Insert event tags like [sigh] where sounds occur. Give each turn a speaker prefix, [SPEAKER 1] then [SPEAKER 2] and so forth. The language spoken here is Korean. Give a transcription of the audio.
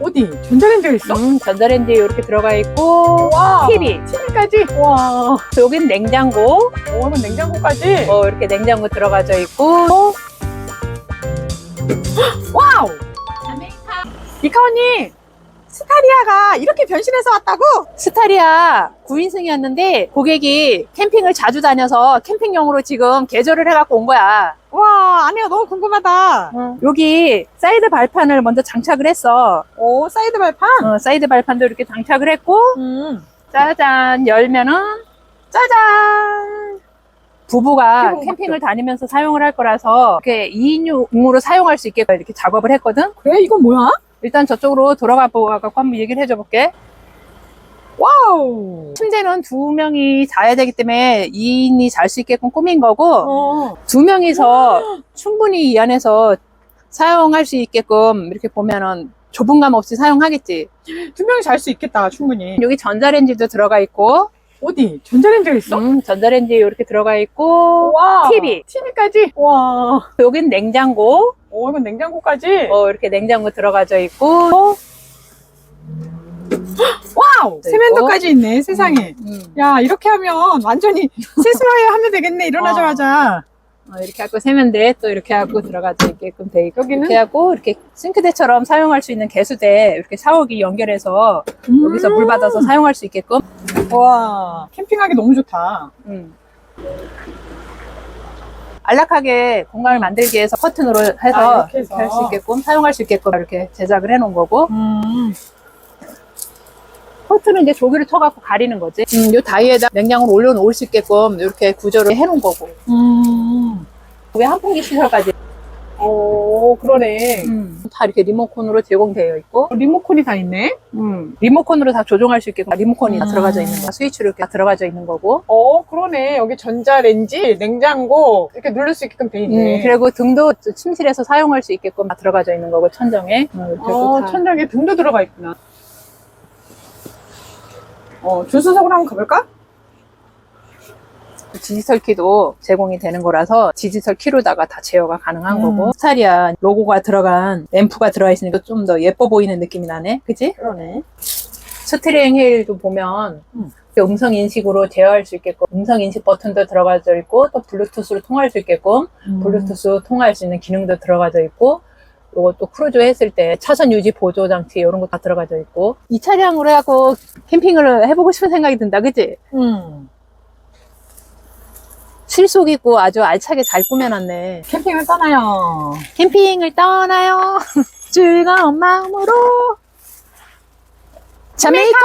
[SPEAKER 1] 어디? 전자레인지가 있어?
[SPEAKER 2] 음, 전자레인지 이렇게 들어가 있고
[SPEAKER 1] 와.
[SPEAKER 2] TV.
[SPEAKER 1] TV까지? 와.
[SPEAKER 2] 여긴 냉장고.
[SPEAKER 1] 오, 이건 냉장고까지?
[SPEAKER 2] 어, 이렇게 냉장고 들어가져 있고
[SPEAKER 1] 와우! 이카 언니, 스타리아가 이렇게 변신해서 왔다고?
[SPEAKER 2] 스타리아 9인승이었는데 고객이 캠핑을 자주 다녀서 캠핑용으로 지금 개조를 해갖고 온 거야.
[SPEAKER 1] 와, 아니야, 너무 궁금하다.
[SPEAKER 2] 여기 사이드 발판을 먼저 장착을 했어.
[SPEAKER 1] 오, 사이드 발판?
[SPEAKER 2] 어, 사이드 발판도 이렇게 장착을 했고
[SPEAKER 1] 음.
[SPEAKER 2] 짜잔 열면은 짜잔 부부가 캠핑을 다니면서 사용을 할 거라서 이렇게 2인용으로 사용할 수 있게 이렇게 작업을 했거든.
[SPEAKER 1] 그래, 이건 뭐야?
[SPEAKER 2] 일단 저쪽으로 돌아가 보고 한번 얘기를 해줘 볼게.
[SPEAKER 1] 와우!
[SPEAKER 2] 침대는 두 명이 자야 되기 때문에 2인이 잘 수 있게끔 꾸민 거고
[SPEAKER 1] 어.
[SPEAKER 2] 두 명이서 충분히 이 안에서 사용할 수 있게끔 이렇게 보면은 좁은감 없이 사용하겠지.
[SPEAKER 1] 두 명이 잘 수 있겠다, 충분히.
[SPEAKER 2] 여기 전자레인지도 들어가 있고,
[SPEAKER 1] 어디? 전자레인지가 있어?
[SPEAKER 2] 음, 전자레인지 이렇게 들어가 있고,
[SPEAKER 1] 와.
[SPEAKER 2] TV.
[SPEAKER 1] TV까지? 와.
[SPEAKER 2] 여긴 냉장고,
[SPEAKER 1] 오, 이건 냉장고까지?
[SPEAKER 2] 어, 이렇게 냉장고 들어가져 있고,
[SPEAKER 1] 와우! 세면도까지 있네, 세상에.
[SPEAKER 2] 음,
[SPEAKER 1] 야, 이렇게 하면 완전히 [laughs] 세수해 하면 되겠네, 일어나자마자.
[SPEAKER 2] 어, 이렇게 하고 세면대 또 이렇게 하고 들어가져 있게끔 돼 있고,
[SPEAKER 1] 여기는?
[SPEAKER 2] 이렇게 하고, 이렇게 싱크대처럼 사용할 수 있는 개수대, 이렇게 샤워기 연결해서 여기서 물 받아서 사용할 수 있게끔,
[SPEAKER 1] 와, 캠핑하기 너무 좋다.
[SPEAKER 2] 음. 안락하게 공간을 만들기 위해서 커튼으로 해서
[SPEAKER 1] 아, 이렇게
[SPEAKER 2] 이렇게. 할 수 있게끔 사용할 수 있게끔 이렇게 제작을 해 놓은 거고
[SPEAKER 1] 음.
[SPEAKER 2] 커튼은 이제 조기를 쳐갖고 가리는 거지 음, 요 다이에다 냉장고를 올려놓을 수 있게끔 이렇게 구조를 해 놓은 거고
[SPEAKER 1] 음.
[SPEAKER 2] 왜 한풍기 시설까지
[SPEAKER 1] 오, 그러네.
[SPEAKER 2] 음, 다 이렇게 리모컨으로 제공되어 있고
[SPEAKER 1] 리모컨이 다 있네.
[SPEAKER 2] 음, 리모컨으로 다 조종할 수 있게끔 리모컨이 다
[SPEAKER 1] 음.
[SPEAKER 2] 들어가져 있는 거 스위치로 이렇게 다 들어가져 있는 거고
[SPEAKER 1] 어, 그러네. 여기 전자레인지, 냉장고, 이렇게 누를 수 있게끔 돼 있네.
[SPEAKER 2] 음, 그리고 등도 침실에서 사용할 수 있게끔 다 들어가져 있는 거고 천정에 어, 이렇게
[SPEAKER 1] 어,
[SPEAKER 2] 다
[SPEAKER 1] 천장에 등도 들어가 있구나. 어, 주수석으로 한번 가볼까?
[SPEAKER 2] 디지털 키도 제공이 되는 거라서 디지털 키로다가 다 제어가 가능한
[SPEAKER 1] 음.
[SPEAKER 2] 거고 스타리아 로고가 들어간 앰프가 들어가 있으니까 좀 더 예뻐 보이는 느낌이 나네 그치?
[SPEAKER 1] 그러네.
[SPEAKER 2] 스트링 휠도 보면
[SPEAKER 1] 음.
[SPEAKER 2] 음성 인식으로 제어할 수 있게끔 음성 인식 버튼도 들어가져 있고 또 블루투스로 통할 수 있게끔
[SPEAKER 1] 음.
[SPEAKER 2] 블루투스 통화할 수 있는 기능도 들어가져 있고 또 크루즈 했을 때 차선 유지 보조 장치 이런 거 다 들어가져 있고 이 차량으로 해갖고 캠핑을 해보고 싶은 생각이 든다 그치?
[SPEAKER 1] 음.
[SPEAKER 2] 실속 있고 아주 알차게 잘 꾸며놨네
[SPEAKER 1] 캠핑을 떠나요.
[SPEAKER 2] 캠핑을 떠나요. [laughs] 즐거운 마음으로. 자메이카!